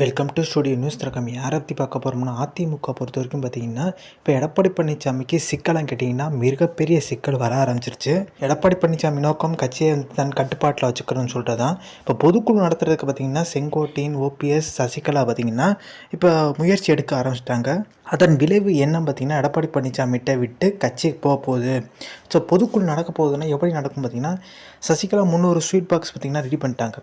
Welcome to studio news திறக்கம். யாரை பற்றி பார்க்க போகிறோம்னா அதிமுக பொறுத்த வரைக்கும் பார்த்தீங்கன்னா இப்போ எடப்பாடி பழனிசாமிக்கு சிக்கலாம் கேட்டிங்கன்னா மிகப்பெரிய சிக்கல் வர ஆரம்பிச்சிருச்சு. எடப்பாடி பழனிசாமி நோக்கம் கட்சியை தன் கட்டுப்பாட்டில் வச்சுக்கணும்னு சொல்லிட்டு தான் இப்போ பொதுக்குழு நடத்துறதுக்கு பார்த்தீங்கன்னா செங்கோட்டின் ஓபிஎஸ் சசிகலா பார்த்தீங்கன்னா இப்போ முயற்சி எடுக்க ஆரம்பிச்சிட்டாங்க. அதன் விளைவு என்ன பார்த்தீங்கன்னா எடப்பாடி பழனிசாமிகிட்ட விட்டு கட்சிக்கு போக போகுது. ஸோ பொதுக்குழு நடக்க போகுதுன்னா எப்படி நடக்கும் பார்த்தீங்கன்னா சசிகலா முந்நூறு ஸ்வீட் பாக்ஸ் பார்த்தீங்கன்னா ரெடி பண்ணிட்டாங்க.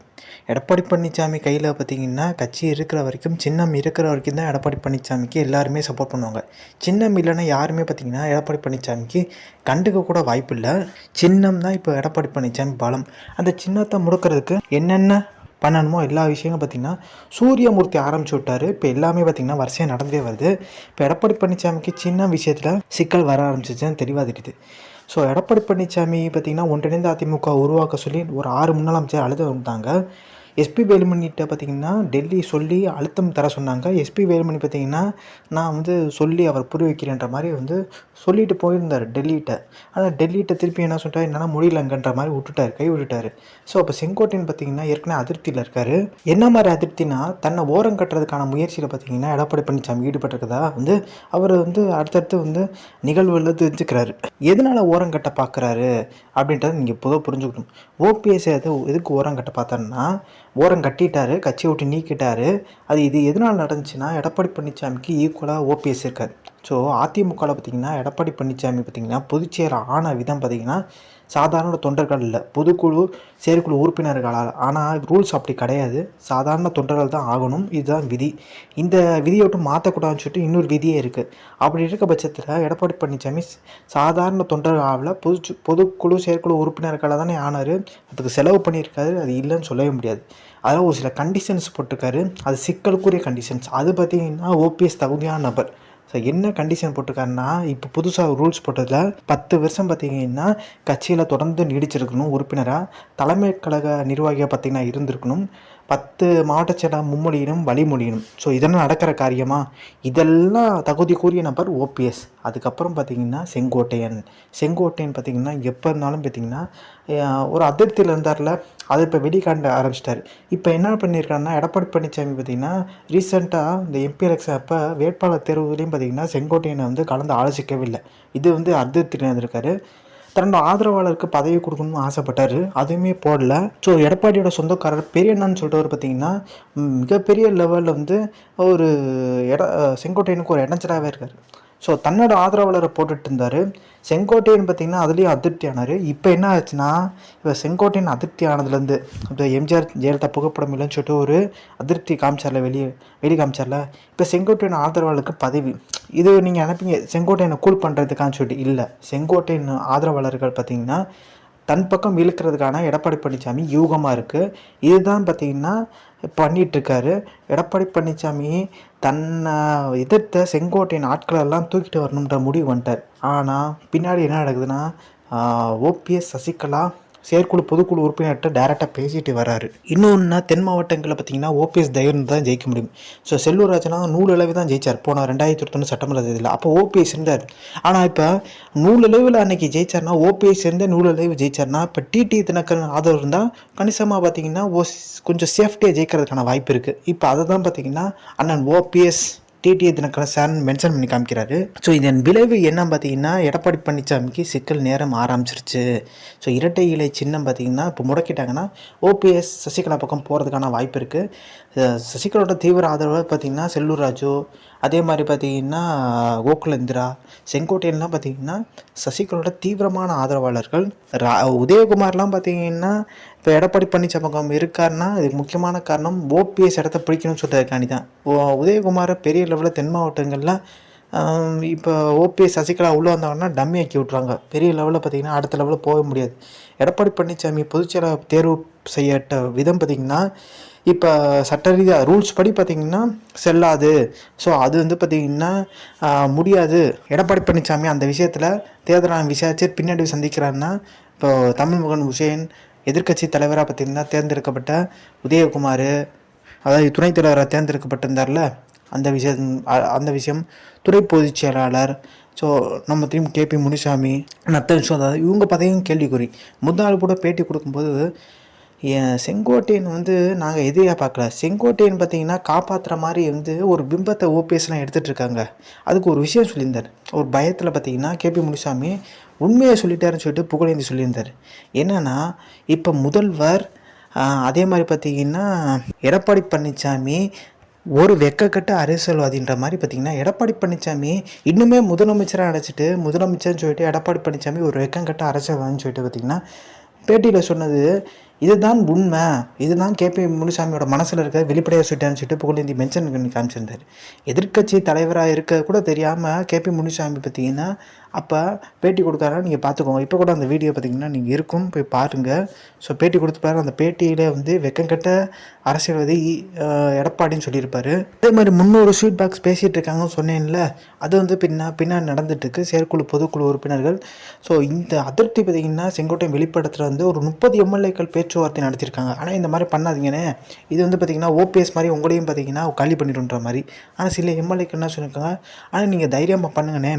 எடப்பாடி பழனிசாமி கையில் பார்த்தீங்கன்னா கட்சி இருக்கிற வரைக்கும் சின்னம் இருக்கிற வரைக்கும் தான் எடப்பாடி பழனிசாமிக்கு எல்லாருமே சப்போர்ட் பண்ணுவாங்க. சின்னம் இல்லைன்னா யாருமே பார்த்தீங்கன்னா எடப்பாடி பழனிசாமிக்கு கண்டுக்க கூட வாய்ப்பு இல்லை. சின்னம் தான் இப்போ எடப்பாடி பழனிசாமி பலம். அந்த சின்னத்தை முடக்கிறதுக்கு என்னென்ன பண்ணணுமோ எல்லா விஷயங்களும் பார்த்திங்கன்னா சூரியமூர்த்தி ஆரம்பிச்சு விட்டார். இப்போ எல்லாமே பார்த்திங்கன்னா வரிசையாக நடந்தே வருது. இப்போ எடப்பாடி பழனிசாமிக்கு சின்ன விஷயத்தில் சிக்கல் வர ஆரம்பிச்சிச்சுன்னு தெளிவாக தெரியுது. ஸோ எடப்பாடி பழனிசாமி பார்த்திங்கன்னா ஒன்றிணைந்த அதிமுக உருவாக்க சொல்லி ஒரு ஆறு முன்னாள் அமைச்சர் அழுத வந்தாங்க எஸ்பி வேலுமணிகிட்ட பார்த்தீங்கன்னா டெல்லி சொல்லி அழுத்தம் தர சொன்னாங்க. எஸ்பி வேலுமணி பார்த்திங்கன்னா நான் வந்து சொல்லி அவர் புரிய வைக்கிறேன்ற மாதிரி வந்து சொல்லிட்டு போயிருந்தார் டெல்லிகிட்ட ஆனால் டெல்லிகிட்ட திருப்பி என்ன சொல்லிட்டார்? என்னென்னா முடியலங்கன்ற மாதிரி விட்டுட்டார் கை விட்டுட்டார். ஸோ அப்போ செங்கோட்டையன் பார்த்தீங்கன்னா ஏற்கனவே அதிருப்தியில் இருக்கார். என்ன மாதிரி அதிருப்தினா தன்னை ஓரம் கட்டுறதுக்கான முயற்சியில் பார்த்தீங்கன்னா எடப்பாடி பழனிசாமி ஈடுபட்டிருக்கதா? வந்து அவர் வந்து அடுத்தடுத்து வந்து நிகழ்வுகளில் தெரிஞ்சுக்கிறாரு. எதனால் ஓரம் கட்ட பார்க்குறாரு அப்படின்றத நீங்கள் பொதுவாக புரிஞ்சுக்கணும். ஓபிஎஸ் எது எதுக்கு ஓரம் கட்ட பார்த்தாருன்னா ஓரம் கட்டிட்டாரு கட்சியை விட்டு நீக்கிட்டாரு. அது இது எதனால் நடந்துச்சுன்னா எடப்பாடி பழனிசாமிக்கு ஈக்குவலாக ஓபிஎஸ் இருக்கார் ஸோ அதிமுகவில் பார்த்தீங்கன்னா எடப்பாடி பழனிசாமி பார்த்தீங்கன்னா பொதுச்செயலர் ஆன விதம் பார்த்தீங்கன்னா சாதாரண தொண்டர்கள் இல்லை. பொதுக்குழு செயற்குழு உறுப்பினர்களால். ஆனால் ரூல்ஸ் அப்படி கிடையாது. சாதாரண தொண்டர்கள் தான் ஆகணும். இதுதான் விதி. இந்த விதியை விட்டு மாற்றக்கூடாதுன்னு சொல்லிட்டு இன்னொரு விதியே இருக்குது அப்படி இருக்க பட்சத்தில் எடப்பாடி பழனிசாமி சாதாரண தொண்டர்கள் ஆகல பொது பொதுக்குழு செயற்குழு உறுப்பினர்களாக தானே ஆனார். அதுக்கு செலவு பண்ணியிருக்காரு. அது இல்லைன்னு சொல்லவே முடியாது. அதில் ஒரு சில கண்டிஷன்ஸ் போட்டிருக்காரு. அது சிக்கலுக்குரிய கண்டிஷன்ஸ் அது பார்த்தீங்கன்னா ஓபிஎஸ் தகுதியான நபர். ஸோ என்ன கண்டிஷன் போட்டிருக்காருன்னா இப்போ புதுசாக ரூல்ஸ் போட்டதில் பத்து வருஷம் பார்த்தீங்கன்னா கட்சியில் தொடர்ந்து நீடிச்சிருக்கணும் உறுப்பினராக தலைமை கழக நிர்வாகியாக பார்த்தீங்கன்னா இருந்திருக்கணும். பத்து மாவட்ட செயலாளர் மும்மொழியினும் வழிமொழியினும் ஸோ இதெல்லாம் நடக்கிற காரியமா? இதெல்லாம் தகுதிக்குரிய நபர் ஓபிஎஸ் அதுக்கப்புறம் பார்த்தீங்கன்னா செங்கோட்டையன். செங்கோட்டையன் பார்த்தீங்கன்னா எப்போ இருந்தாலும் பார்த்தீங்கன்னா ஒரு அதிருப்தியில் இருந்தார்ல அதை இப்போ வெளிக்காண்ட ஆரம்பிச்சிட்டார். இப்போ என்ன பண்ணியிருக்காருன்னா எடப்பாடி பழனிசாமி பார்த்தீங்கன்னா ரீசெண்டாக இந்த எம்பி எலெக்ஷன் அப்போ வேட்பாளர் தேர்வுலையும் பார்த்தீங்கன்னா செங்கோட்டையனை வந்து கலந்து ஆலோசிக்கவே இல்லை. இது வந்து அதிருப்தியில் இருந்திருக்காரு. தன்னோட ஆதரவாளருக்கு பதவி கொடுக்கணும்னு ஆசைப்பட்டார். அதுவுமே போடல. ஸோ எடப்பாடியோட சொந்தக்காரர் பெரியண்ணான்னு சொல்லிட்டு பார்த்தீங்கன்னா மிகப்பெரிய லெவலில் வந்து ஒரு இட செங்கோட்டையனுக்கு ஒரு இடைஞ்சலாகவே இருக்கார். ஸோ தன்னோட ஆதரவாளரை போட்டுட்டு இருந்தார் செங்கோட்டையன் பார்த்தீங்கன்னா அதுலேயும் அதிருப்தி ஆனார் இப்போ என்ன ஆச்சுன்னா இப்போ செங்கோட்டையன் அதிருப்தி ஆனதுலேருந்து இப்போ எம்ஜிஆர் ஜெயலலிதா புகைப்படம் இல்லைன்னு சொல்லிட்டு ஒரு அதிருப்தி காமிச்சார்ல வெளியே வெளியே காமிச்சார்ல இப்போ செங்கோட்டையன் ஆதரவாளருக்கு பதவி. இது நீங்கள் நினைப்பீங்க செங்கோட்டையனை கூல் பண்ணுறதுக்கான்னு சொல்லிட்டு இல்லை. செங்கோட்டையன் ஆதரவாளர்கள் பார்த்தீங்கன்னா தன் பக்கம் இழுக்கிறதுக்கான எடப்பாடி பழனிசாமி யூகமாக இருக்குது இதுதான் பார்த்திங்கன்னா பண்ணிகிட்ருக்காரு எடப்பாடி பழனிசாமி தன்னை எதிர்த்த செங்கோட்டையின் ஆட்களெல்லாம் தூக்கிட்டு வரணுன்ற முடிவு வந்துட்டார். ஆனால் பின்னாடி என்ன நடக்குதுன்னா ஓபிஎஸ் சசிகலா செயற்குழு பொதுக்குழு உறுப்பினர்கிட்ட டேரெக்டாக பேசிட்டு வராரு. இன்னொன்று தென் மாவட்டங்களில் பார்த்தீங்கன்னா ஓபிஎஸ் தயர்னு தான் ஜெயிக்க முடியும். ஸோ செல்லூர் ராஜனா நூலளவு தான் ஜெயிச்சார். போன ரெண்டாயிரத்தி இருபத்தொன்று சட்டமன்ற தேர்தலில். அப்போ ஓபிஎஸ் இருந்தார். ஆனால் இப்போ நூலளவில் அன்னைக்கு ஜெயிச்சார்னா ஓபிஎஸ் இருந்தே நூலளவு ஜெயிச்சார்னா இப்போ டிடி தினகரன் ஆதரவு இருந்தால் கணிசமாக பார்த்தீங்கன்னா ஓ கொஞ்சம் சேஃப்டியாக ஜெயிக்கிறதுக்கான வாய்ப்பு இருக்குது இப்போ அதை தான் பார்த்தீங்கன்னா அண்ணன் OPS TTV Dinakaran sir mention பண்ணி காமிக்கிறாரு. ஸோ இதன் விளைவு என்ன பார்த்தீங்கன்னா எடப்பாடி பழனிசாமிக்கு சிக்கல் நேரம் ஆரம்பிச்சிருச்சு. ஸோ இரட்டை இலை சின்னம் பார்த்தீங்கன்னா இப்போ முடக்கிட்டாங்கன்னா ஓபிஎஸ் சசிகலா பக்கம் போகிறதுக்கான வாய்ப்பு இருக்குது சசிகலாவோட தீவிர ஆதரவு பார்த்தீங்கன்னா செல்லூர் ராஜு அதே மாதிரி பார்த்தீங்கன்னா கோகுலேந்திரா செங்கோட்டையன்லாம் பார்த்தீங்கன்னா சசிகலாவோட தீவிரமான ஆதரவாளர்கள். ரா உதயகுமார்லாம் பார்த்திங்கன்னா இப்போ எடப்பாடி பழனிசாமி இருக்காருன்னா இதுக்கு முக்கியமான காரணம் ஓபிஎஸ் இடத்த பிடிக்கணும்னு சொல்கிறதுக்காண்டி தான். உதயகுமாரை பெரிய லெவலில் தென் மாவட்டங்களில் இப்போ ஓபிஎஸ் சசிகலா உள்ளே வந்தாங்கன்னா டம்மி ஆக்கி விட்ருவாங்க பெரிய லெவலில் பார்த்தீங்கன்னா அடுத்த லெவலில் போக முடியாது. எடப்பாடி பழனிசாமி பொதுச்செயலாளர் தேர்வு செய்யட்ட விதம் பார்த்திங்கன்னா இப்போ சட்ட ரீதியாக ரூல்ஸ் படி பார்த்திங்கன்னா செல்லாது. ஸோ அது வந்து பார்த்திங்கன்னா முடியாது. எடப்பாடி பழனிசாமி அந்த விஷயத்தில் தேர்தல் ஆணையம் விசாரிச்சு பின்னாடி சந்திக்கிறாருன்னா இப்போ தமிழ்மகன் உசேன் எதிர்க்கட்சி தலைவராக பார்த்திங்கன்னா தேர்ந்தெடுக்கப்பட்ட உதயகுமார் அதாவது துணைத் தலைவராக தேர்ந்தெடுக்கப்பட்டிருந்தார்ல அந்த விஷயம் அந்த விஷயம் துறை பொதுச் செயலாளர் ஸோ நம்ம டீம் கேபி முனிசாமி நத்தன் யசோதா இவங்க பதவியும் கேள்விக்குறி. முன்னாள் கூட பேட்டி கொடுக்கும்போது செங்கோட்டையன் வந்து நாங்கள் எதிரியாக பார்க்கல செங்கோட்டையன் பார்த்தீங்கன்னா காப்பாற்றுற மாதிரி வந்து ஒரு பிம்பத்தை ஓபிஎஸ்லாம் எடுத்துகிட்டு இருக்காங்க. அதுக்கு ஒரு விஷயம் சொல்லியிருந்தார். ஒரு பயத்தில் பார்த்தீங்கன்னா கேபி முனிசாமி உண்மையை சொல்லிட்டாருன்னு சொல்லிட்டு புகழேந்தி சொல்லியிருந்தார். என்னென்னா இப்போ முதல்வர் அதே மாதிரி பார்த்தீங்கன்னா எடப்பாடி பழனிசாமி ஒரு வெக்கக்கட்ட அரசியல்வாதின்ற மாதிரி பார்த்தீங்கன்னா எடப்பாடி பழனிசாமி இன்னுமே முதலமைச்சராக அடைச்சிட்டு முதலமைச்சர்னு சொல்லிட்டு எடப்பாடி பழனிசாமி ஒரு வெக்கங்கட்ட அரசியல்வாதின்னு சொல்லிட்டு பார்த்தீங்கன்னா பேட்டியில் சொன்னது இதுதான் உண்மை. இதுதான் கேபி முனுசாமியோட மனசில் இருக்க வெளிப்படையாக சொல்லிட்டான்னு சொல்லிட்டு புகழேந்தி மென்ஷன் பண்ணி காமிச்சிருந்தார். எதிர்க்கட்சி தலைவராக இருக்க கூட தெரியாமல் கேபி முனுசாமி பார்த்தீங்கன்னா அப்போ பேட்டி கொடுக்காரா நீங்கள் பார்த்துக்கோங்க இப்போ கூட அந்த வீடியோ பார்த்தீங்கன்னா நீங்கள் இருக்கும் போய் பாருங்கள் ஸோ பேட்டி கொடுத்துப்பாரு அந்த பேட்டியில் வந்து வெக்கங்கட்ட அரசியல்வாதி எடப்பாடின்னு சொல்லியிருப்பார். அதே மாதிரி முந்நூறு ஸ்வீட் பாக்ஸ் பேசிகிட்டு இருக்காங்கன்னு சொன்னேன்ல அது வந்து பின்னா பின்னாடி நடந்துட்டுருக்கு. செயற்குழு பொதுக்குழு உறுப்பினர்கள். ஸோ இந்த அதிருப்தி பார்த்தீங்கன்னா செங்கோட்டை வெளிப்படத்தில் வந்து ஒரு முப்பது எம்எல்ஏக்கள் பேச்சுவார்த்தை நடத்தியிருக்காங்க. ஆனால் இந்த மாதிரி பண்ணாதீங்கண்ணே. இது வந்து பார்த்தீங்கன்னா ஓபிஎஸ் மாதிரி உங்களையும் பார்த்தீங்கன்னா காலி பண்ணிடுன்ற மாதிரி. ஆனால் சில எம்எல்ஏக்கள் என்ன சொல்லியிருக்காங்க? ஆனால் நீங்கள் தைரியமாக பண்ணுங்கண்ணே.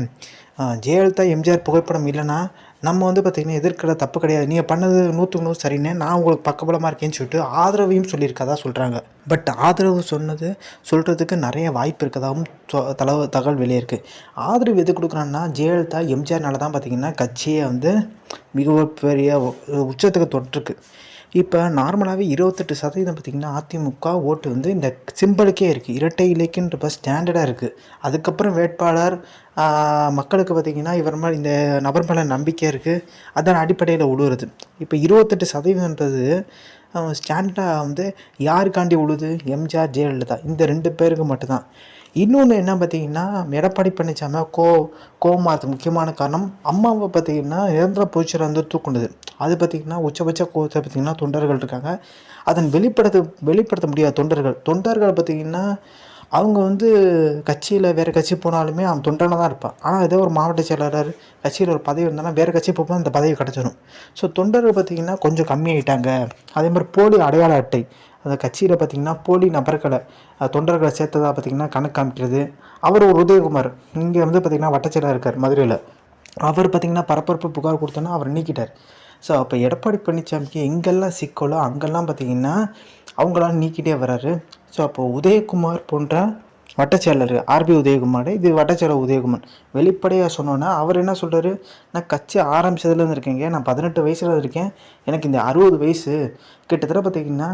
ஜெயலலிதா எம்ஜிஆர் புகைப்படம் இல்லைன்னா நம்ம வந்து பார்த்திங்கன்னா எதிர்க்கிற தப்பு கிடையாது. நீங்கள் பண்ணது நூற்றுக்கு நூறு சரின்னு நான் உங்களுக்கு பக்கபலமாக இருக்கேன்னு சொல்லிட்டு ஆதரவையும் சொல்லியிருக்கதா சொல்கிறாங்க பட் ஆதரவு சொன்னது சொல்கிறதுக்கு நிறைய வாய்ப்பு இருக்கதாகவும் சொ- தகவல் வெளியே இருக்குது ஆதரவு எது கொடுக்குறான்னா ஜெயலலிதா எம்ஜிஆர்னால தான் பார்த்திங்கன்னா கட்சியை வந்து மிக பெரிய உச்சத்துக்கு தொட்டிருக்கு. இப்போ நார்மலாகவே இருபத்தெட்டு சதவீதம் பார்த்திங்கன்னா அதிமுக ஓட்டு வந்து இந்த சிம்பிளுக்கே இருக்குது இரட்டை இலக்குன்ற ஸ்டாண்டர்டாக இருக்குது அதுக்கப்புறம் வேட்பாளர் மக்களுக்கு பார்த்திங்கன்னா இவர் மேலே இந்த நபர் மேலே நம்பிக்கை இருக்குது அதன் அடிப்படையில் உழுவுறது. இப்போ இருபத்தெட்டு சதவீதம்ன்றது ஸ்டாண்டர்டாக வந்து யாருக்காண்டி உழுது? எம்ஜிஆர் ஜெயலலிதா. இந்த ரெண்டு பேருக்கு மட்டும்தான். இன்னொன்று என்ன பார்த்தீங்கன்னா எடப்பாடி பழனிசாமி கோ கோவமாகிறதுக்கு முக்கியமான காரணம் அம்மாவை பார்த்தீங்கன்னா நிரந்தர பொசிஷனை வந்து தூக்குனது. அது பார்த்திங்கன்னா உச்சபட்ச கோவத்தை பார்த்திங்கன்னா தொண்டர்கள் இருக்காங்க. அதன் வெளிப்படுத்த வெளிப்படுத்த முடியாத தொண்டர்கள். தொண்டர்கள் பார்த்திங்கன்னா அவங்க வந்து கட்சியில் வேறு கட்சி போனாலுமே அவன் தொண்டனாக தான் இருப்பான். ஆனால் ஏதோ ஒரு மாவட்ட செயலாளர் கட்சியில் ஒரு பதவி இருந்தானா வேறு கட்சி போகும்போது அந்த பதவி கிடச்சிடும் ஸோ தொண்டர்கள் பார்த்திங்கன்னா கொஞ்சம் கம்மியாயிட்டாங்க அதே மாதிரி போலி அடையாள அட்டை. அந்த கட்சியில் பார்த்திங்கன்னா போலி நபர்களை தொண்டர்களை சேர்த்ததா பார்த்திங்கன்னா கணக்கு காமிக்கிறது. அவர் ஒரு உதயகுமார். இங்கே வந்து பார்த்திங்கன்னா வட்டச்செயலாளர் இருக்கார் மதுரையில். அவர் பார்த்திங்கன்னா பரபரப்பு புகார் கொடுத்தோன்னா அவர் நீக்கிட்டார். ஸோ அப்போ எடப்பாடி பழனிசாமிக்கு எங்கெல்லாம் சிக்கலோ அங்கெல்லாம் பார்த்திங்கன்னா அவங்களாம் நீக்கிட்டே வராரு. ஸோ அப்போ உதயகுமார் போன்ற வட்டச்செயலர் ஆர்பி உதயகுமார். இது வட்டச்செயலர் உதயகுமார். வெளிப்படையாக சொன்னோன்னா அவர் என்ன சொல்கிறாரு நான் கட்சி ஆரம்பிச்சதுலேருந்து இருக்கேங்க. நான் பதினெட்டு வயசில் இருக்கேன். எனக்கு இந்த அறுபது வயசு. கிட்டத்தட்ட பார்த்திங்கன்னா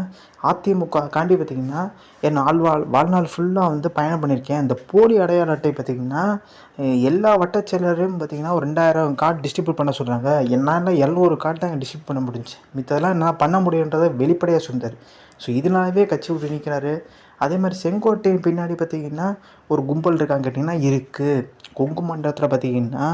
அதிமுக காண்டி பார்த்திங்கன்னா என் ஆழ்வாழ் வாழ்நாள் ஃபுல்லாக வந்து பயணம் பண்ணியிருக்கேன். இந்த போலி அடையாள அட்டை பார்த்திங்கன்னா எல்லா வட்டச்செயலரையும் பார்த்திங்கன்னா ஒரு ரெண்டாயிரம் கார்டு டிஸ்ட்ரிபியூட் பண்ண சொல்கிறாங்க என்னால் எழுநூறு கார்டு தான் டிஸ்ட்ரிபியூட் பண்ண முடிஞ்சு. மித்ததெல்லாம் என்ன பண்ண முடியுன்றதை வெளிப்படையாக சொன்னார். ஸோ இதனாலவே கட்சி விட்டு நிற்கிறாரு அதே மாதிரி செங்கோட்டை பின்னாடி பார்த்தீங்கன்னா ஒரு கும்பல் இருக்காங்க கேட்டிங்கன்னா இருக்குது கொங்கு மண்டலத்தில் பார்த்தீங்கன்னா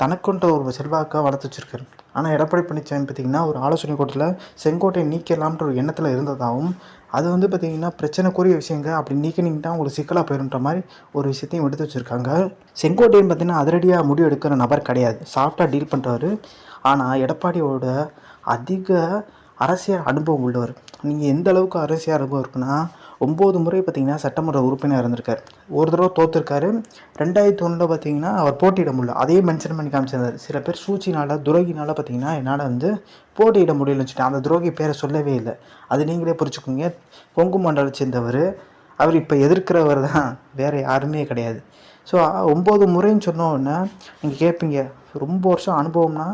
தனக்குன்ற ஒரு செல்வாக்காக வளர்த்து வச்சிருக்காரு. ஆனால் எடப்பாடி பழனிசாமி பார்த்தீங்கன்னா ஒரு ஆலோசனை கூட்டத்தில் செங்கோட்டையை நீக்கலாம்ன்ற ஒரு எண்ணத்தில் இருந்ததாகவும் அது வந்து பார்த்தீங்கன்னா பிரச்சனைக்குரிய விஷயங்க. அப்படி நீக்கினீங்கன்னா உங்களுக்கு சிக்கலாக போயிருன்ற மாதிரி ஒரு விஷயத்தையும் எடுத்து வச்சுருக்காங்க. செங்கோட்டையன் பார்த்தீங்கன்னா அதிரடியாக முடிவு எடுக்கிற நபர் கிடையாது. சாஃப்டாக டீல் பண்ணுறாரு ஆனால் எடப்பாடியோட அதிக அரசியல் அனுபவம் உள்ளவர். நீங்கள் எந்த அளவுக்கு அரசியல் அனுபவம் இருக்குன்னா ஒம்பது முறை பார்த்தீங்கன்னா சட்டமன்ற உறுப்பினர் இருந்திருக்கார். ஒரு தடவை தோற்றுருக்காரு ரெண்டாயிரத்தி ஒன்றில் பார்த்தீங்கன்னா அவர் போட்டியிட முடியல. அதே மென்ஷன் பண்ணி காமிச்சிருந்தார். சில பேர் சூழ்ச்சினால துரோகினால பார்த்தீங்கன்னா என்னால் வந்து போட்டியிட முடியலன்னு சொல்லிட்டு அந்த துரோகி பேரை சொல்லவே இல்லை. அது நீங்களே புரிச்சுக்கோங்க கொங்கு மண்டலத்தை சேர்ந்தவர். அவர் இப்போ எதிர்க்கிறவர் தான். வேறு யாருமே கிடையாது. ஸோ ஒம்பது முறைன்னு சொன்னோன்னே நீங்கள் கேட்பீங்க ரொம்ப வருஷம் அனுபவம்னா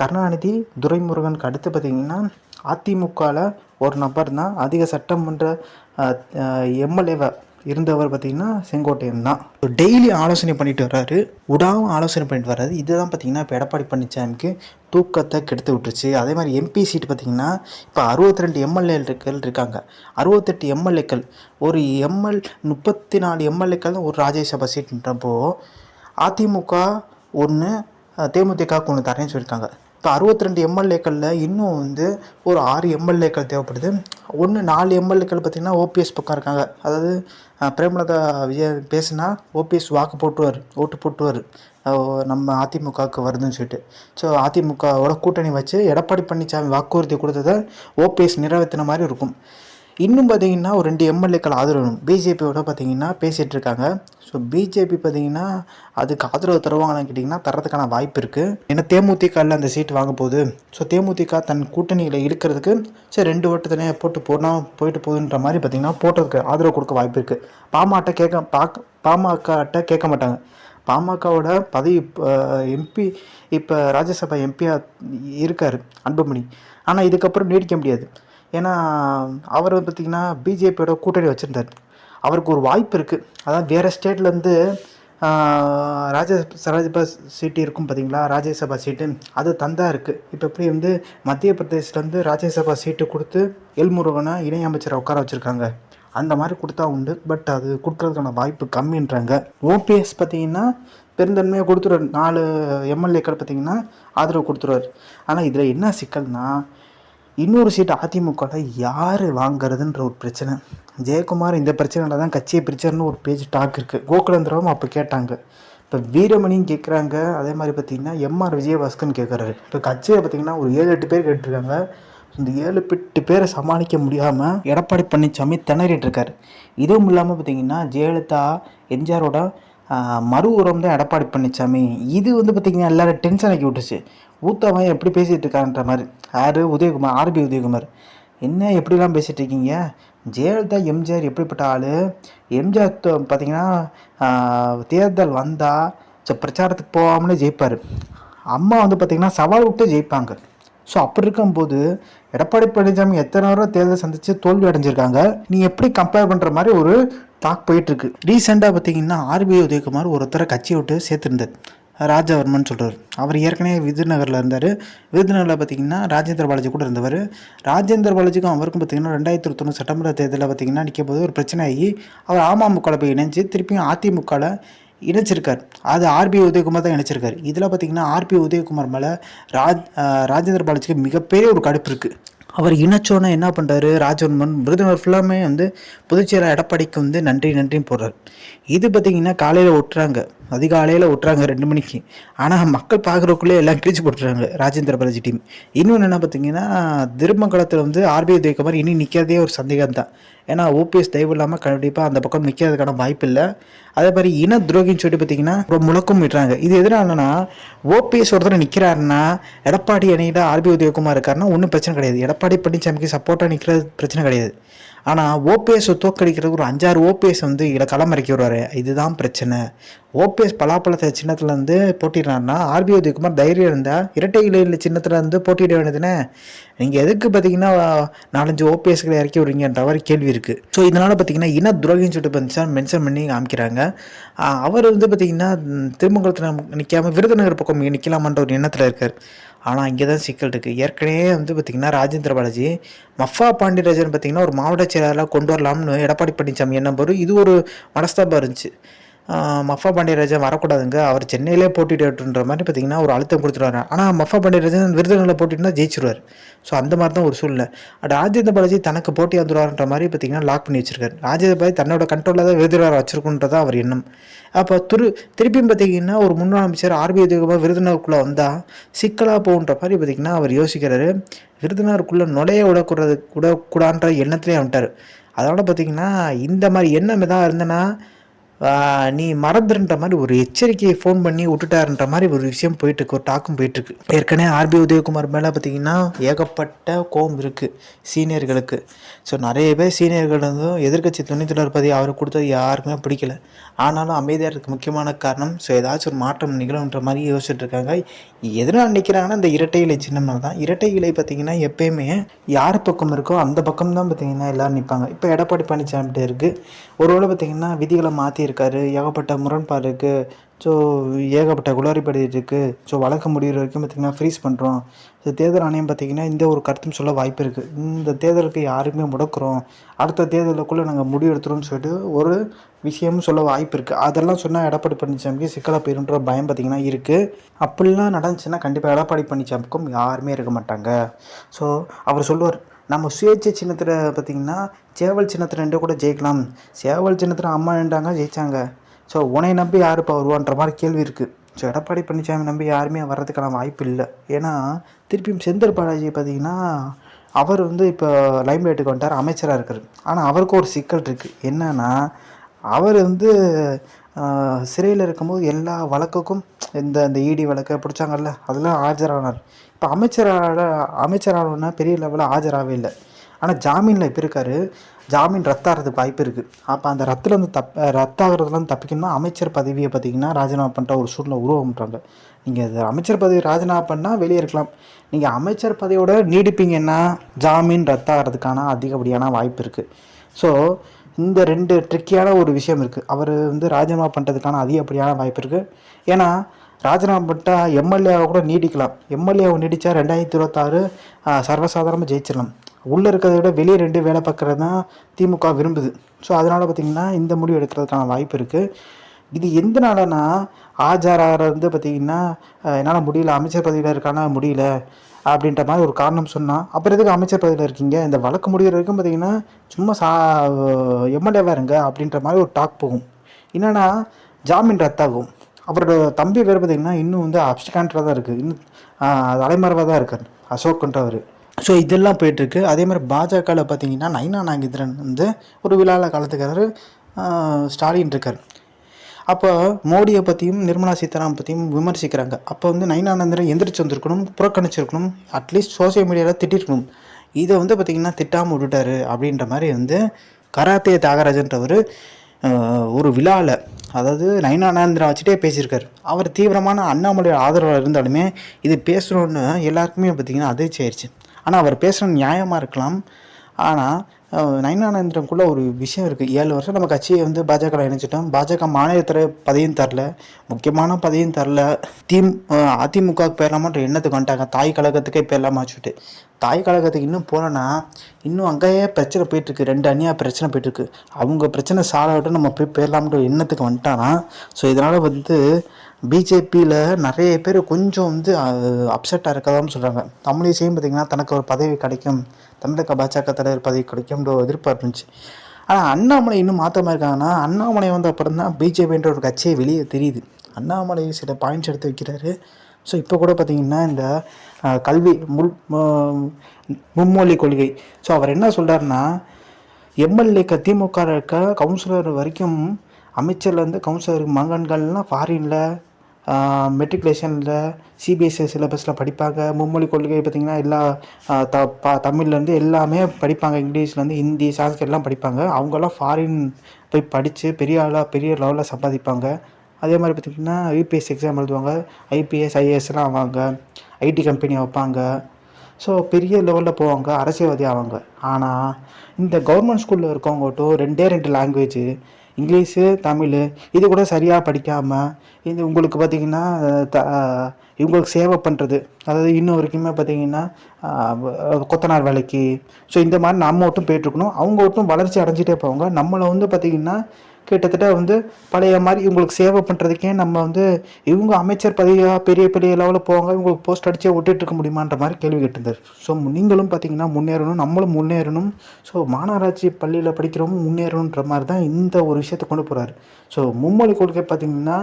கருணாநிதி துரைமுருகனுக்கு அடுத்து பார்த்தீங்கன்னா அதிமுகவில் ஒரு நபர் தான் அதிக சட்டமன்ற எம்எல்ஏவை இருந்தவர் பார்த்தீங்கன்னா செங்கோட்டையன் தான். டெய்லி ஆலோசனை பண்ணிட்டு வர்றாரு. விடாமல் ஆலோசனை பண்ணிட்டு வர்றாரு. இதுதான் பார்த்தீங்கன்னா இப்போ எடப்பாடி பழனிசாமிக்கு தூக்கத்தை கெடுத்து விட்டுருச்சு. அதே மாதிரி எம்பி சீட் பார்த்தீங்கன்னா இப்போ அறுபத்தி ரெண்டு எம்எல்ஏக்கள் இருக்காங்க. அறுபத்தெட்டு எம்எல்ஏக்கள் ஒரு எம்எல் முப்பத்தி நாலு எம்எல்ஏக்கள் ஒரு ராஜ்யசபா சீட்ன்றப்போ அதிமுக ஒன்று தேமுதிக ஒன்று தரேன்னு சொல்லியிருக்காங்க. இப்போ அறுபத்தி ரெண்டு எம்எல்ஏக்களில் இன்னும் வந்து ஒரு ஆறு எம்எல்ஏக்கள் தேவைப்படுது. ஒன்று நாலு எம்எல்ஏக்கள் பார்த்திங்கன்னா ஓபிஎஸ் பக்கம் இருக்காங்க. அதாவது பிரேமலதா விஜய் பேசுனா ஓபிஎஸ் வாக்கு போட்டுருவார் ஓட்டு போட்டுவார் நம்ம அதிமுகவுக்கு வருதுன்னு சொல்லிட்டு. ஸோ அதிமுகவோட கூட்டணி வச்சு எடப்பாடி பழனிசாமி வாக்குறுதி கொடுத்ததை ஓபிஎஸ் நிறைவேற்றின மாதிரி இருக்கும். இன்னும் பார்த்தீங்கன்னா ஒரு ரெண்டு எம்எல்ஏக்கள் ஆதரவு பிஜேபியோட பார்த்தீங்கன்னா பேசிகிட்டு இருக்காங்க. ஸோ பிஜேபி பார்த்தீங்கன்னா அதுக்கு ஆதரவு தருவாங்கன்னு கேட்டிங்கன்னா தரத்துக்கான வாய்ப்பு இருக்குது ஏன்னா தேமுதிகவில் அந்த சீட் வாங்க போகுது. ஸோ தேமுதிக தன் கூட்டணியில் இழுக்கிறதுக்கு சரி ரெண்டு ஓட்டத்தினே போட்டு போனால் போயிட்டு போகுதுன்ற மாதிரி பார்த்தீங்கன்னா போட்டதுக்கு ஆதரவு கொடுக்க வாய்ப்பு இருக்குது பாமாட்ட கேட்க பாக்க பாமகட்ட கேட்க மாட்டாங்க. பாமகவோட பதவி எம்பி இப்போ ராஜ்யசபா எம்பியாக இருக்கார் அன்புமணி. ஆனால் இதுக்கப்புறம் நீடிக்க முடியாது. ஏன்னா அவர் பார்த்திங்கன்னா பிஜேபியோட கூட்டணி வச்சுருந்தார். அவருக்கு ஒரு வாய்ப்பு இருக்குது அதாவது வேறு ஸ்டேட்லேருந்து ராஜ ராஜ்யசபா சீட்டு இருக்கும் பார்த்தீங்களா ராஜ்யசபா சீட்டு. அது தந்தா இருக்குது இப்போ எப்படி வந்து மத்திய பிரதேசத்துலேருந்து ராஜ்யசபா சீட்டு கொடுத்து எல்முருகனை இணையமைச்சரை உட்கார வச்சுருக்காங்க. அந்த மாதிரி கொடுத்தா உண்டு. பட் அது கொடுக்கறதுக்கான வாய்ப்பு கம்மின்றாங்க. ஓபிஎஸ் பார்த்தீங்கன்னா பெருந்தன்மையாக கொடுத்துருவார். நாலு எம்எல்ஏக்கள் பார்த்தீங்கன்னா ஆதரவு கொடுத்துருவார். ஆனால் இதில் என்ன சிக்கல்னால் இன்னொரு சீட்டு அதிமுகவில் யார் வாங்குறதுன்ற ஒரு பிரச்சனை. ஜெயக்குமார் இந்த பிரச்சனையில் தான் கட்சியை பிரிச்சார்னு ஒரு பேஜ் டாக் இருக்குது கோகுலேந்திரவும் அப்போ கேட்டாங்க. இப்போ வீரமணியும் கேட்குறாங்க அதே மாதிரி பார்த்திங்கன்னா எம்ஆர் விஜயபாஸ்கர்னு கேட்குறாரு இப்போ கட்சியை பார்த்தீங்கன்னா ஒரு ஏழு எட்டு பேர் கேட்டிருக்காங்க. இந்த ஏழு எட்டு பேரை சமாளிக்க முடியாமல் எடப்பாடி பழனிசாமி திணறிட்டு இருக்காரு. இதுவும் இல்லாமல் பார்த்தீங்கன்னா ஜெயலலிதா எம்ஜிஆரோட மறு உரம் தான் எடப்பாடி பழனிசாமி இது வந்து பார்த்திங்கன்னா எல்லோரும் டென்ஷன் ஆக்கி விட்டுச்சு ஊத்தவன் எப்படி பேசிகிட்டு இருக்கான்ற மாதிரி. யார்? உதயகுமார் ஆர்பி உதயகுமார். என்ன எப்படிலாம் பேசிகிட்டு இருக்கீங்க? ஜெயலலிதா எம்ஜிஆர் எப்படிப்பட்ட ஆள்? எம்ஜிஆர் பார்த்திங்கன்னா தேர்தல் வந்தால் பிரச்சாரத்துக்கு போகாமலே ஜெயிப்பார். அம்மா வந்து பார்த்திங்கன்னா சவால் விட்டு ஜெயிப்பாங்க. ஸோ அப்படி இருக்கும்போது எடப்பாடி பழனிசாமி எத்தனை வரை தேர்தல் சந்தித்து தோல்வி அடைஞ்சிருக்காங்க? நீ எப்படி கம்பேர் பண்ணுற மாதிரி ஒரு டாக் போயிட்டுருக்கு. ரீசெண்டாக பார்த்தீங்கன்னா ஆர்பிஐ உதயகுமார் ஒருத்தரை கட்சியை விட்டு சேர்த்துருந்தார். ராஜவர்மன் சொல்கிறார் அவர் ஏற்கனவே விருதுநகரில் இருந்தார். விருதுநகரில் பார்த்தீங்கன்னா ராஜேந்திர பாலாஜி கூட இருந்தவர். ராஜேந்திர பாலாஜிக்கும் அவருக்கும் பார்த்தீங்கன்னா ரெண்டாயிரத்தி இருபத்தொன்று சட்டமன்ற தேர்தலில் பார்த்தீங்கன்னா நிற்கும் போது ஒரு பிரச்சனை ஆகி அவர் அமமுகவில் போய் இணைஞ்சு திருப்பியும் அதிமுகவில் இணைச்சிருக்கார். அது ஆர்பி உதயகுமார் தான் இணைச்சிருக்கார். இதில் பார்த்தீங்கன்னா ஆர்பி உதயகுமார் மேலே ராஜ் ராஜேந்திர பாலாஜிக்கு மிகப்பெரிய ஒரு கடுப்பு இருக்குது அவர் இணைச்சோன்னே என்ன பண்ணுறாரு ராஜவர்மன் விருதுநகர் ஃபுல்லாமே வந்து புதுச்சேரி எடப்பாடிக்கு வந்து நன்றி நன்றின்னு போடுறாரு. இது பார்த்திங்கன்னா காலையில் ஒட்டுறாங்க. அதிகாலையில் ஒட்டுறாங்க ரெண்டு மணிக்கு. ஆனால் மக்கள் பார்க்குறக்குள்ளே எல்லாம் கிழிச்சு போட்டுறாங்க ராஜேந்திர பாலாஜி டீம். இன்னொன்று என்ன பார்த்தீங்கன்னா திருமங்கலத்தில் வந்து ஆர்பிஐ உதயகுமார் இனி நிற்கிறதே ஒரு சந்தேகம் தான் ஏன்னா ஓபிஎஸ் தயவு இல்லாமல் கண்டிப்பாக அந்த பக்கம் நிற்கிறதுக்கான வாய்ப்பு இல்லை அதே மாதிரி இன துரோகின்னு சொல்லிட்டு பார்த்தீங்கன்னா ரொம்ப முழக்கம் விடுறாங்க இது எதனாலனா ஓபிஎஸ் ஒருத்தர் நிற்கிறாருன்னா எடப்பாடி அணியில் ஆர்பி உதயகுமார் இருக்காருன்னா ஒன்றும் பிரச்சனை கிடையாது. எடப்பாடி பழனிசாமிக்கு சப்போர்ட்டாக நிற்கிறது பிரச்சனை கிடையாது. ஆனால் ஓபிஎஸை தோக்கடிக்கிறதுக்கு ஒரு அஞ்சாறு ஓபிஎஸ் வந்து இதில் களமிறக்கி வருவார். இதுதான் பிரச்சனை. ஓபிஎஸ் பலாப்பழத்தை சின்னத்துலேருந்து போட்டிடுறாருன்னா ஆர்பி உதயகுமார் தைரியம் இருந்தால் இரட்டை இலையில் சின்னத்தில் இருந்து போட்டியிட வேண்டியதுனே? நீங்கள் எதுக்கு பார்த்தீங்கன்னா நாலஞ்சு ஓபிஎஸ்களை இறக்கி விடுறீங்கன்ற மாதிரி கேள்வி இருக்குது ஸோ இதனால் பார்த்தீங்கன்னா இன துரோகின்னு சொல்லிட்டு வந்துச்சா மென்ஷன் பண்ணி காமிக்கிறாங்க. அவர் வந்து பார்த்தீங்கன்னா திருமங்கலத்தில் நிற்காமல் விருதுநகர் பக்கம் நிற்கலாமான்ற ஒரு எண்ணத்தில் இருக்கார். ஆனால் இங்கே தான் சிக்கல் இருக்குது ஏற்கனவே வந்து பார்த்திங்கன்னா ராஜேந்திர பாலாஜி மஃபா பாண்டியராஜன் பார்த்திங்கன்னா ஒரு மாவட்ட செயலாளராக கொண்டு வரலாம்னு எடப்பாடி பழனிசாமி என்ன இது ஒரு மனஸ்தாபம் இருந்துச்சு. மஃபா பாண்டியராஜன் வரக்கூடாதுங்க. அவர் சென்னையிலே போட்டிட்டுன்ற மாதிரி பார்த்தீங்கன்னா ஒரு அழுத்தம் கொடுத்துருவாரு. ஆனால் மஃபா பாண்டியராஜன் விருதுநிலை போட்டிட்டுனா ஜெயிச்சிருவார். ஸோ அந்த மாதிரி தான் ஒரு சூழ்நிலை. ராஜேந்திர பாலாஜி தனக்கு போட்டி வந்துடுவார்ன்ற மாதிரி பார்த்தீங்கன்னா லாக் பண்ணி வச்சிருக்காரு. ராஜேந்திர பாலாஜி தன்னோட கண்ட்ரோலில் தான் விருதுநகர் வச்சிருக்குன்றதா அவர் எண்ணம். அப்போ துரு திருப்பியும் பார்த்தீங்கன்னா ஒரு முன்னாள் அமைச்சர் ஆர்பிஐ உத்தியோகமாக விருதுநகருக்குள்ளே வந்தால் சிக்கலாக போகுன்ற மாதிரி பார்த்தீங்கன்னா அவர் யோசிக்கிறாரு. விருதுநகருக்குள்ளே நுழைய விடக்கூடாது விடக்கூடான்ற எண்ணத்துலேயே வந்துட்டார். அதனால் பார்த்தீங்கன்னா இந்த மாதிரி எண்ணம் எதாவது இருந்தேன்னா நீ மறந்துன்ற மாதிரி ஒரு எச்சரிக்கையை ஃபோன் பண்ணி விட்டுட்டாருன்ற மாதிரி ஒரு விஷயம் போயிட்டுருக்கு ஒரு டாக்கும் போயிட்டுருக்கு ஏற்கனவே ஆர்பி உதயகுமார் மேலே பார்த்தீங்கன்னா ஏகப்பட்ட கோம் இருக்குது சீனியர்களுக்கு. ஸோ நிறைய பேர் சீனியர்கள் வந்து எதிர்கட்சி துணைத் தலைவர் பதவி அவருக்கு கொடுத்தது யாருக்குமே பிடிக்கல. ஆனாலும் அமைதியாக இருக்க முக்கியமான காரணம் ஸோ ஏதாச்சும் ஒரு மாற்றம் நிகழும்ன்ற மாதிரி யோசிச்சுட்டு இருக்காங்க. எதனால் நிற்கிறாங்கன்னா இந்த இரட்டை இலை சின்னம் தான். இரட்டை இலை பார்த்தீங்கன்னா எப்பயுமே யார் பக்கம் இருக்கோ அந்த பக்கம் தான் பார்த்தீங்கன்னா எல்லோரும் நிற்பாங்க இப்போ எடப்பாடி பழனிசாமிகிட்ட இருக்குது ஒருவேளை பார்த்தீங்கன்னா விதிகளை மாற்றி இருக்கார் ஏகப்பட்ட முரண்பாடு இருக்குது ஸோ ஏகப்பட்ட குளறுபடி இருக்குது ஸோ வழக்கு முடிகிற வரைக்கும் பார்த்திங்கன்னா ஃப்ரீஸ் பண்ணுறோம் ஸோ தேர்தல் ஆணையம் பார்த்திங்கன்னா இந்த ஒரு கருத்தும் சொல்ல வாய்ப்பு இருக்குது இந்த தேர்தலுக்கு யாருமே முடக்கிறோம். அடுத்த தேர்தலுக்குள்ளே நாங்கள் முடிவெடுத்துறோம்னு சொல்லிட்டு ஒரு விஷயமும் சொல்ல வாய்ப்பு இருக்குது அதெல்லாம் சொன்னால் எடப்பாடி பழனிசாமிக்கு சிக்கலாக போயிருன்ற பயம் பார்த்திங்கன்னா இருக்குது அப்படிலாம் நடந்துச்சுன்னா கண்டிப்பாக எடப்பாடி பழனிசாமிக்கும் யாருமே இருக்க மாட்டாங்க. ஸோ அவர் சொல்லுவார் நம்ம சுயேட்சை சின்னத்தில் பார்த்திங்கன்னா சேவல் சின்னத்தில் ரெண்டு கூட ஜெயிக்கலாம். சேவல் சின்னத்தில் அம்மா நின்றாங்க ஜெயித்தாங்க ஸோ உன்னை நம்பி யார் இப்போ வருவான்ற மாதிரி கேள்வி இருக்குது ஸோ எடப்பாடி பழனிசாமி நம்பி யாருமே வர்றதுக்கான வாய்ப்பு இல்லை. ஏன்னா திருப்பியும் செந்தர் பாலாஜி பார்த்திங்கன்னா அவர் வந்து இப்போ லைம்லைட்டுக்கு வந்துட்டார் அமைச்சராக இருக்கார். ஆனால் அவருக்கு ஒரு சிக்கல் இருக்குது என்னன்னா அவர் வந்து சிறையில் இருக்கும்போது எல்லா வழக்குக்கும் இந்த இந்த இடி வழக்கை பிடிச்சாங்கல்ல அதெல்லாம் ஆஜரானார். இப்போ அமைச்சரால் அமைச்சரானோன்னா பெரிய லெவலில் ஆஜராகவே இல்லை. ஆனால் ஜாமீனில் இப்போ இருக்காரு. ஜாமீன் ரத்தாகிறதுக்கு வாய்ப்பு இருக்குது அப்போ அந்த ரத்துலேருந்து தப் ரத்தாகிறதுலேருந்து தப்பிக்கணும்னா அமைச்சர் பதவியை பார்த்தீங்கன்னா ராஜினாமா பண்ணுற ஒரு சூழ்நிலை உருவம்ன்றாங்க நீங்கள் இது அமைச்சர் பதவி ராஜினாமா பண்ணால் வெளியே இருக்கலாம். நீங்கள் அமைச்சர் பதவியோட நீடிப்பீங்கன்னா ஜாமீன் ரத்தாகிறதுக்கான அதிகப்படியான வாய்ப்பு இருக்குது ஸோ இந்த ரெண்டு ட்ரிக்கியான ஒரு விஷயம் இருக்குது அவர் வந்து ராஜினாமா பண்ணுறதுக்கான அதிகப்படியான வாய்ப்பு இருக்குது ஏன்னா ராஜினாமா பண்ணிட்டால் எம்எல்ஏவை கூட நீடிக்கலாம். எம்எல்ஏவை நீடித்தா ரெண்டாயிரத்தி இருபத்தாறு சர்வசாதாரணமாக ஜெயிச்சிடலாம். உள்ளே இருக்கிறத விட வெளியே ரெண்டு வேலை பார்க்குறது தான் திமுக விரும்புது. ஸோ அதனால் பார்த்திங்கன்னா இந்த முடிவு எடுக்கிறதுக்கான வாய்ப்பு இருக்குது இது எந்தனாலனா நாளனா ஆஜாராக வந்து பார்த்திங்கன்னா என்னால் முடியல அமைச்சர் பதவியில் இருக்கான முடியல அப்படின்ற மாதிரி ஒரு காரணம் சொன்னால் அப்புறம் எதுக்கு அமைச்சர் பதவியில் இருக்கீங்க? இந்த வழக்கு முடிகிற வரைக்கும் பார்த்தீங்கன்னா சும்மா சா எம்எல்ஏவாக இருங்க அப்படின்ற மாதிரி ஒரு டாக் போகும். என்னென்னா ஜாமீன் ரத்தாகும். அவரோட தம்பி பேர் பார்த்திங்கன்னா இன்னும் வந்து அப்டிகான்டாக தான் இருக்குது. இன்னும் தலைமறைவாக தான் இருக்கார். அசோக்ன்றவர் ஸோ இதெல்லாம் போயிட்டுருக்கு. அதே மாதிரி பாஜகவில் பார்த்தீங்கன்னா நைனா நாகேந்திரன் வந்து ஒரு விழாவில் கலந்துக்கிறாரு. ஸ்டாலின் இருக்கார். அப்போ மோடியை பற்றியும் நிர்மலா சீதாராமன் பற்றியும் விமர்சிக்கிறாங்க. அப்போ வந்து நயனானந்தரன் எந்திரிச்சு வந்திருக்கணும் புறக்கணிச்சிருக்கணும் அட்லீஸ்ட் சோசியல் மீடியாவில் திட்டிருக்கணும். இதை வந்து பார்த்திங்கன்னா திட்டாமல் விட்டுட்டாரு அப்படின்ற மாதிரி வந்து கராத்தே தியாகராஜன்றவர். ஒரு விழாவில் அதாவது நயனானந்திரா வச்சுட்டே பேசியிருக்காரு. அவர் தீவிரமான அண்ணாமலை ஆதரவாக இருந்தாலுமே இது பேசுகிறோன்னு எல்லாருக்குமே பார்த்திங்கன்னா அதிர்ச்சி ஆயிடுச்சு ஆனால் அவர் பேசுகிற நியாயமாக இருக்கலாம். ஆனால் நயனானந்திரம்குள்ளே ஒரு விஷயம் இருக்குது ஏழு வருஷம் நம்ம கட்சியை வந்து பாஜக இணைச்சிட்டோம். பாஜக மாநிலத்துறை பதவியும் தரல. முக்கியமான பதவியும் தரல. தீம் அதிமுக பேரலாமான்ற எண்ணத்துக்கு வந்துட்டாங்க. தாய் கழகத்துக்கே பேரலாமா வச்சுட்டு. தாய் கழகத்துக்கு இன்னும் போகலன்னா இன்னும் அங்கேயே பிரச்சனை போயிட்டுருக்கு. ரெண்டு அணியாக பிரச்சனை போயிட்டுருக்கு. அவங்க பிரச்சனை சாலவிட்டு நம்ம போய் பேரலாம்ன்ற எண்ணத்துக்கு வந்துட்டானா? ஸோ இதனால் வந்து பிஜேபியில் நிறைய பேர் கொஞ்சம் வந்து அப்செட்டாக இருக்கதான் சொல்கிறாங்க தமிழிசையும் பார்த்திங்கன்னா தனக்கு ஒரு பதவி கிடைக்கும். தமிழக பாஜக தலைவர் பதவி கிடைக்கும்ன்ற எதிர்பார்ப்பு இருந்துச்சு. ஆனால் அண்ணாமலை இன்னும் மாற்றமாக இருக்காங்கன்னா அண்ணாமலை வந்த அப்புறம் தான் பிஜேபின்ற ஒரு கட்சியை வெளியே தெரியுது. அண்ணாமலை சில பாயிண்ட்ஸ் எடுத்து வைக்கிறாரு. ஸோ இப்போ கூட பார்த்திங்கன்னா இந்த கல்வி முள் மும்மொழி கொள்கை. ஸோ அவர் என்ன சொல்கிறாருன்னா எம்எல்ஏக்க திமுக இருக்க கவுன்சிலர் வரைக்கும் அமைச்சர்லேருந்து கவுன்சிலர் மகன்கள்லாம் ஃபாரினில் மெட்ரிகுலேஷனில் சிபிஎஸ்சி சிலபஸில் படிப்பாங்க. மும்மொழி கொள்கை பார்த்திங்கன்னா எல்லா த பா தமிழ்லேருந்து எல்லாமே படிப்பாங்க. இங்கிலீஷ்லேருந்து ஹிந்தி சான்ஸ்கிரிட் எல்லாம் படிப்பாங்க. அவங்கெல்லாம் ஃபாரின் போய் படித்து பெரிய ஆளாக பெரிய லெவலில் சம்பாதிப்பாங்க. அதே மாதிரி பார்த்திங்கன்னா யூபிஎஸ்சி எக்ஸாம் எழுதுவாங்க. ஐபிஎஸ் ஐஏஎஸ்லாம் ஆவாங்க. ஐடி கம்பெனி வைப்பாங்க. ஸோ பெரிய லெவலில் போவாங்க. அரசியல்வாதி ஆவாங்க. ஆனால் இந்த கவர்மெண்ட் ஸ்கூலில் இருக்கவங்கட்டும் ரெண்டே ரெண்டு லாங்குவேஜ் இங்கிலீஷு தமிழ் இது கூட சரியாக படிக்காமல் இது உங்களுக்கு பார்த்திங்கன்னா த இவங்களுக்கு சேவை பண்ணுறது அதாவது இன்னும் வரைக்குமே பார்த்திங்கன்னா கொத்தனார் வேலைக்கு. ஸோ இந்த மாதிரி நம்ம மட்டும் போயிட்டுருக்கணும் அவங்க மட்டும் வளர்ச்சி அடைஞ்சிட்டே போவாங்க. நம்மளை வந்து பார்த்திங்கன்னா கிட்டத்தட்ட வந்து பழைய மாதிரி இவங்களுக்கு சேவை பண்ணுறதுக்கே நம்ம வந்து இவங்க அமைச்சர் பதவியாக பெரிய பெரிய லெவலில் போவாங்க இவங்களுக்கு போஸ்ட் அடிச்சே விட்டுட்டு இருக்க முடியுமான்ற மாதிரி கேள்வி கேட்டிருந்தார். ஸோ நீங்களும் பார்த்தீங்கன்னா முன்னேறணும் நம்மளும் முன்னேறணும். ஸோ மாநகராட்சி பள்ளியில் படிக்கிறவங்க முன்னேறணுன்ற மாதிரி தான் இந்த ஒரு விஷயத்தை கொண்டு போகிறாரு ஸோ மும்மொழி கொள்கை பார்த்திங்கன்னா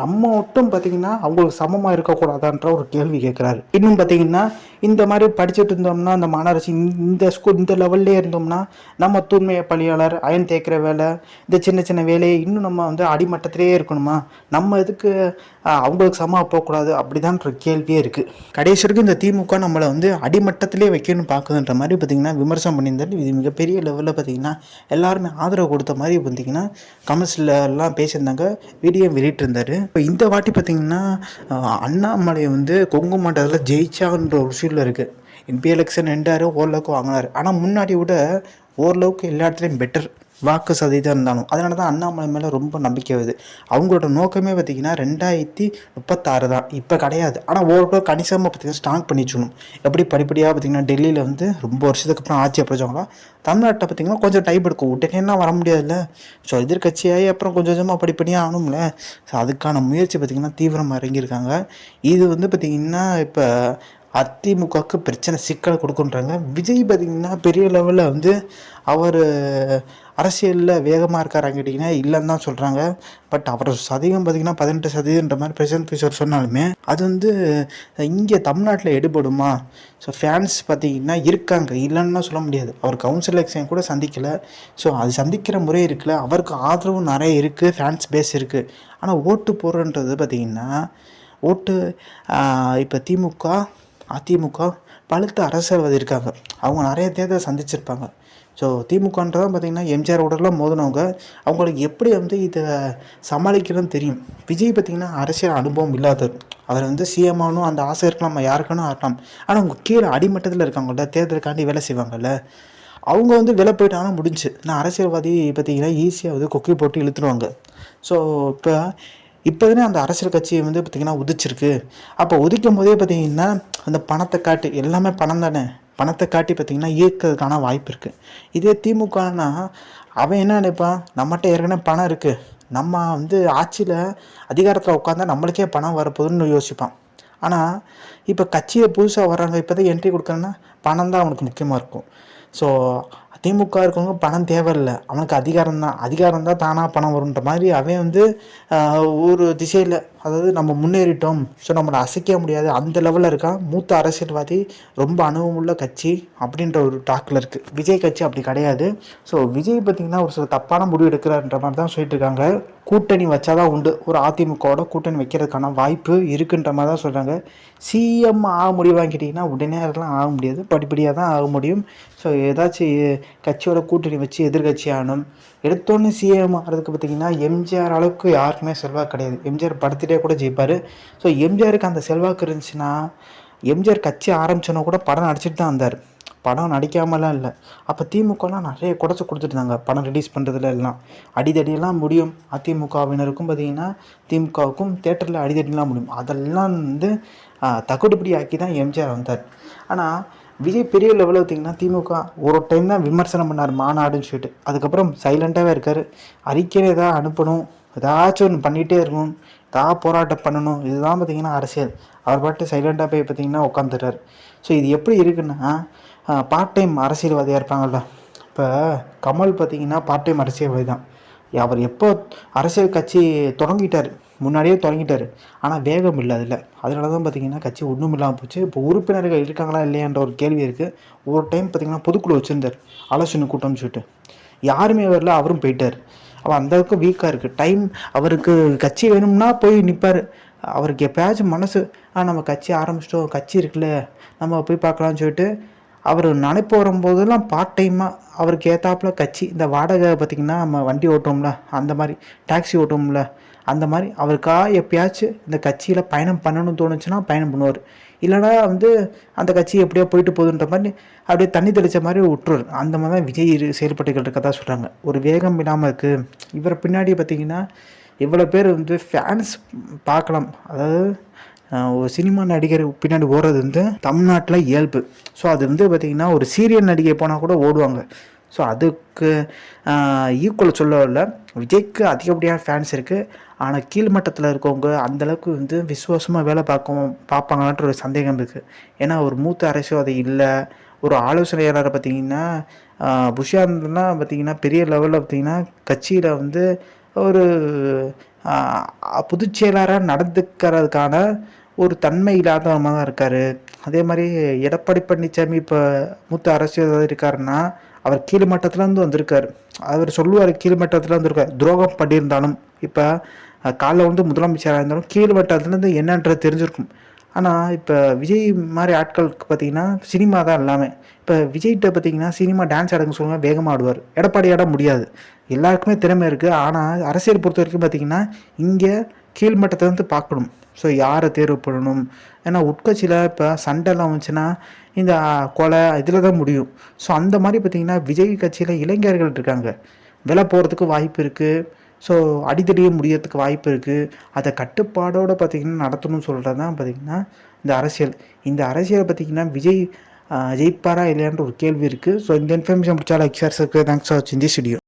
நம்ம மட்டும் பார்த்திங்கன்னா அவங்களுக்கு சமமாக இருக்கக்கூடாதான்ற ஒரு கேள்வி கேட்குறாரு இன்னும் பார்த்திங்கன்னா இந்த மாதிரி படிச்சுட்டு இருந்தோம்னா அந்த மாநகராட்சி இந்த ஸ்கூல் இந்த லெவல்லே இருந்தோம்னா நம்ம தூய்மை பணியாளர் அயன் தேய்க்கிற வேலை இந்த சின்ன சின்ன வேலையை இன்னும் நம்ம வந்து அடிமட்டத்திலே இருக்கணுமா? நம்ம எதுக்கு அவங்களுக்கு சமமாக போகக்கூடாது? அப்படிதான்ற கேள்வியே இருக்குது கடைசி வரைக்கும் இந்த திமுக நம்மளை வந்து அடிமட்டத்திலே வைக்கணும்னு பார்க்குதுன்ற மாதிரி பார்த்திங்கன்னா விமர்சனம் பண்ணியிருந்தாரு இது மிகப்பெரிய லெவலில் பார்த்திங்கன்னா எல்லாருமே ஆதரவு கொடுத்த மாதிரி பார்த்திங்கன்னா கமெண்ட்ஸில் எல்லாம் பேசியிருந்தாங்க வீடியோ வெளியிட்டிருந்தார். இப்போ இந்த வாட்டி பார்த்திங்கன்னா அண்ணாமலை வந்து கொங்கு மாட்டத்தில் ஜெயிச்சான்ற ஒரு விஷயம் இருக்குது எம்பி எலெக்ஷன் ரெண்டாயிரம் ஓரளவுக்கு வாங்கினார். ஆனால் முன்னாடி விட ஓரளவுக்கு எல்லா இடத்துலையும் பெட்டர் வாக்கு சதவீதம் இருந்தாலும். அதனால தான் அண்ணாமலை மேலே ரொம்ப நம்பிக்கை வருது. அவங்களோட நோக்கமே பார்த்திங்கன்னா ரெண்டாயிரத்தி முப்பத்தாறு தான். இப்போ கிடையாது. ஆனால் ஓரளவு கணிசமாக பார்த்திங்கன்னா ஸ்ட்ராங் பண்ணி வச்சுக்கணும். எப்படி படிப்படியாக பார்த்திங்கன்னா டெல்லியில் வந்து ரொம்ப வருஷத்துக்கு அப்புறம் ஆட்சி அப்புறம் தமிழ்நாட்டை பார்த்திங்கன்னா கொஞ்சம் டைப் எடுக்கும். உடனேலாம் வர முடியாதுல்ல. ஸோ எதிர்கட்சியாகி அப்புறம் கொஞ்சம் கொஞ்சமாக படிப்படியாக ஆகணும்ல. ஸோ அதுக்கான முயற்சி பார்த்திங்கன்னா தீவிரமாக இறங்கியிருக்காங்க. இது வந்து பார்த்திங்கன்னா இப்போ அதிமுகவுக்கு பிரச்சனை சிக்கலை கொடுக்குன்றாங்க. விஜய் பார்த்திங்கன்னா பெரிய லெவலில் வந்து அவர் அரசியலில் வேகமாக இருக்காரான்னு கேட்டிங்கன்னா இல்லைன்னு தான் சொல்கிறாங்க பட் அவர் சதவீதம் பார்த்திங்கன்னா பதினெட்டு சதவீதன்ற மாதிரி பிரசன்ட் ஃபியூச்சர் சொன்னாலுமே அது வந்து இங்கே தமிழ்நாட்டில் எடுபடுமா? ஸோ ஃபேன்ஸ் பார்த்திங்கன்னா இருக்காங்க. இல்லைன்னு சொல்ல முடியாது. அவர் கவுன்சில் எலெக்ஷன் கூட சந்திக்கலை. ஸோ அது சந்திக்கிற முறை இருக்குல்ல. அவருக்கு ஆதரவு நிறைய இருக்குது ஃபேன்ஸ் பேஸ் இருக்குது ஆனால் ஓட்டு போடுறன்றது பார்த்திங்கன்னா ஓட்டு இப்போ திமுக அதிமுக பழுத்த அரசியல்வாதி இருக்காங்க. அவங்க நிறைய தேர்தல் சந்திச்சிருப்பாங்க. ஸோ திமுகன்றதான் பார்த்திங்கன்னா எம்ஜிஆர் உடலாம் மோதினவங்க. அவங்களுக்கு எப்படி வந்து இதை சமாளிக்கிறதுன்னு தெரியும். விஜய் பார்த்திங்கன்னா அரசியல் அனுபவம் இல்லாதவர். அவர் வந்து சிஎம் ஆகணும் அந்த ஆசை இருக்கலாம் நம்ம யாருக்கணும் ஆகலாம் ஆனால் அவங்க கீழே அடிமட்டத்தில் இருக்காங்கல்ல தேர்தலுக்காண்டி வேலை செய்வாங்கல்ல அவங்க வந்து விலை போயிட்டாங்கன்னா முடிஞ்சு. நான் அரசியல்வாதி பார்த்திங்கன்னா ஈஸியாக வந்து கொக்கி போட்டு இழுத்துருவாங்க. ஸோ இப்போ இப்போதானே அந்த அரசியல் கட்சி வந்து பார்த்திங்கன்னா உதிச்சிருக்கு. அப்போ உதிக்கும் போதே பார்த்திங்கன்னா அந்த பணத்தை காட்டி. எல்லாமே பணம் தானே. பணத்தை காட்டி பார்த்திங்கன்னா ஈர்க்கிறதுக்கான வாய்ப்பு இருக்குது இதே திமுகனா அவன் என்ன நினைப்பான்? நம்மகிட்ட ஏற்கனவே பணம் இருக்குது நம்ம வந்து ஆட்சியில் அதிகாரத்தில் உட்காந்தா நம்மளுக்கே பணம் வரப்போகுதுன்னு யோசிப்பான். ஆனால் இப்போ கட்சியை புதுசாக வர்றாங்க இப்போ தான் என்ட்ரி கொடுக்குறேன்னா பணம் தான் அவனுக்கு முக்கியமாக இருக்கும். ஸோ திமுக இருக்கவங்க பணம் தேவையில்லை. அவனுக்கு அதிகாரம் தான். அதிகாரம் தான் தானாக பணம் வருன்ற மாதிரி அவன் வந்து ஒரு திசையில் அதாவது நம்ம முன்னேறிட்டோம். ஸோ நம்மளை அசைக்க முடியாது. அந்த லெவலில் இருக்கான் மூத்த அரசியல்வாதி ரொம்ப அனுபவமுள்ள கட்சி அப்படின்ற ஒரு டாக்கில் இருக்குது விஜய் கட்சி அப்படி கிடையாது. ஸோ விஜய் பார்த்திங்கன்னா ஒரு சில தப்பான முடிவு எடுக்கிறாருன்ற மாதிரி தான் சொல்லிட்டு இருக்காங்க. கூட்டணி வச்சாதான் உண்டு. ஒரு அதிமுகவோட கூட்டணி வைக்கிறதுக்கான வாய்ப்பு இருக்குன்ற மாதிரி தான் சொல்கிறாங்க சிஎம் ஆக முடியுமான்னு கேட்டிங்கன்னா உடனே அதெல்லாம் ஆக முடியாது. படிப்படியாக தான் ஆக முடியும். ஸோ ஏதாச்சும் கட்சியோட கூட்டணி வச்சு எதிர்கட்சி ஆகணும். எடுத்தோன்னு சிஎம் ஆகிறதுக்கு பார்த்திங்கன்னா எம்ஜிஆர் அளவுக்கு யாருக்குமே செல்வாக்கு கிடையாது. எம்ஜிஆர் படத்துலேயே கூட ஜெயிப்பார். ஸோ எம்ஜிஆருக்கு அந்த செல்வாக்கு இருந்துச்சுன்னா எம்ஜிஆர் கட்சி ஆரம்பிச்சோன்னா கூட படம் நடிச்சிட்டு தான் வந்தார். படம் நடிக்காமலாம் இல்லை. அப்போ திமுகலாம் நிறைய குடச்சி கொடுத்துருந்தாங்க படம் ரிலீஸ் பண்ணுறதுல எல்லாம். அடிதடியெல்லாம் முடியும். அதிமுகவினருக்கும் பார்த்திங்கன்னா திமுகவுக்கும் தேட்டரில் அடிதடிலாம் முடியும். அதெல்லாம் வந்து தகுடுபடி ஆக்கி தான் எம்ஜிஆர் வந்தார். ஆனால் விஜய் பெரிய லெவலில் பார்த்திங்கன்னா திமுக ஒரு டைம் தான் விமர்சனம் பண்ணார் மாநாடுன்னு சொல்லிட்டு. அதுக்கப்புறம் சைலண்ட்டாகவே இருக்கார். அறிக்கையில் எதாவது அனுப்பணும் ஏதாச்சும் ஒன்று பண்ணிகிட்டே இருக்கணும் ஏதாவது போராட்டம் பண்ணணும் இதுதான் பார்த்திங்கன்னா அரசியல். அவர் பாட்டு சைலண்ட்டாக போய் பார்த்திங்கன்னா உட்காந்துட்டார் ஸோ இது எப்படி இருக்குன்னா பார்ட் டைம் அரசியல்வாதியாக இருப்பாங்கள்ல இப்போ கமல் பார்த்திங்கன்னா பார்ட் டைம் அரசியல்வாதி தான். அவர் எப்போ அரசியல் கட்சி தொடங்கிட்டார் முன்னாடியே தொடங்கிட்டார். ஆனால் வேகம் இல்லை அதில். அதனால தான் பார்த்திங்கன்னா கட்சி ஒன்றும் இல்லாமல் போச்சு. இப்போ உறுப்பினர்கள் இருக்காங்களா இல்லையான்ற ஒரு கேள்வி இருக்குது ஒரு டைம் பார்த்திங்கன்னா பொதுக்குழு வச்சுருந்தார். ஆலோசனை கூட்டம்னு சொல்லிட்டு. யாருமே வரல அவரும் போயிட்டார். அவள் அந்தளவுக்கு வீக்காக இருக்குது டைம் அவருக்கு கட்சி வேணும்னா போய் நிற்பார் அவருக்கு எப்போயாச்சும் மனசு ஆ நம்ம கட்சி ஆரம்பிச்சிட்டோம். கட்சி இருக்குல்ல. நம்ம போய் பார்க்கலான்னு சொல்லிட்டு அவர் நினைப்பு வரும்போதெல்லாம் பார்ட் டைமாக அவருக்கு ஏற்றாப்புல கட்சி இந்த வாடகை பார்த்திங்கன்னா நம்ம வண்டி ஓட்டுவோம்ல அந்த மாதிரி டாக்ஸி ஓட்டுவோம்ல அந்த மாதிரி அவருக்காக எப்பயாச்சும் இந்த கட்சியில் பயணம் பண்ணணும்னு தோணுச்சுன்னா பயணம் பண்ணுவார். இல்லைனா வந்து அந்த கட்சி எப்படியோ போயிட்டு போகுதுன்ற மாதிரி அப்படியே தண்ணி தெளித்த மாதிரி விட்டுருவார். அந்த மாதிரி தான் விஜய் செயல்பட்டுகள் இருக்கதா சொல்கிறாங்க ஒரு வேகம் இல்லாமல் இருக்குது இவரை பின்னாடி பார்த்திங்கன்னா இவ்வளோ பேர் வந்து ஃபேன்ஸ் பார்க்கலாம். அதாவது ஒரு சினிமா நடிகர் பின்னாடி ஓடுறது வந்து தமிழ்நாட்டில் இயல்பு. ஸோ அது வந்து பார்த்திங்கன்னா ஒரு சீரியல் நடிகை போனால் கூட ஓடுவாங்க. ஸோ அதுக்கு ஈக்குவல் சொல்ல விஜய்க்கு அதிகப்படியான ஃபேன்ஸ் இருக்குது ஆனால் கீழ்மட்டத்தில் இருக்கவங்க அந்தளவுக்கு வந்து விசுவாசமாக வேலை பார்க்கவும் பார்ப்பாங்களான்ற ஒரு சந்தேகம் இருக்குது ஏன்னா ஒரு மூத்த அரசியல்வாதி இல்லை. ஒரு ஆலோசனையாளரை பார்த்திங்கன்னா புஷாந்த்லாம் பார்த்திங்கன்னா பெரிய லெவலில் பார்த்திங்கன்னா கட்சியில் வந்து ஒரு பொதுச் செயலாளராக நடந்துக்கிறதுக்கான ஒரு தன்மை இல்லாதவமாக தான் இருக்கார். அதே மாதிரி எடப்பாடி பழனிசாமி இப்போ மூத்த அரசியல் இருக்காருன்னா அவர் கீழ்மட்டத்துலேருந்து வந்திருக்கார். அவர் சொல்லுவார் கீழ்மட்டத்தில் வந்திருக்கார் துரோகம் பண்ணியிருந்தாலும் இப்போ காலைல வந்து முதலமைச்சராக இருந்தாலும் கீழ்மட்டத்துலேருந்து என்னன்றது தெரிஞ்சிருக்கும். ஆனால் இப்போ விஜய் மாதிரி ஆட்களுக்கு பார்த்தீங்கன்னா சினிமா தான் எல்லாமே. இப்போ விஜய்கிட்ட பார்த்தீங்கன்னா சினிமா டான்ஸ் ஆடுங்க சொல்லுங்கள் வேகமாக ஆடுவார். எடப்பாடி ஆட முடியாது. எல்லாருக்குமே திறமை இருக்குது ஆனால் அரசியல் பொறுத்த வரைக்கும் பார்த்தீங்கன்னா இங்கே கீழ்மட்டத்தை வந்து பார்க்கணும். ஸோ யாரை தேர்வு பண்ணணும்? ஏன்னா உட்கட்சியில் இப்போ சண்டைலாம் வந்துச்சுன்னா இந்த கொலை இதில் தான் முடியும். ஸோ அந்த மாதிரி பார்த்திங்கன்னா விஜய் கட்சியில் இளைஞர்கள் இருக்காங்க. விலை போகிறதுக்கு வாய்ப்பு இருக்குது ஸோ அடித்தடியே முடியறதுக்கு வாய்ப்பு இருக்குது அதை கட்டுப்பாடோடு பார்த்திங்கன்னா நடத்தணும்னு சொல்கிறது தான் பார்த்திங்கன்னா இந்த அரசியல். இந்த அரசியலை பார்த்திங்கன்னா விஜய் ஜெயிப்பாரா இல்லையான்ற ஒரு கேள்வி இருக்குது ஸோ இந்த இன்ஃபர்மேஷன் பிடிச்சாலும் எக்ஸார்ஸ் இருக்குது தேங்க்ஸ் ஃபார் வாட்சிங் தி ஸ்டுடியோ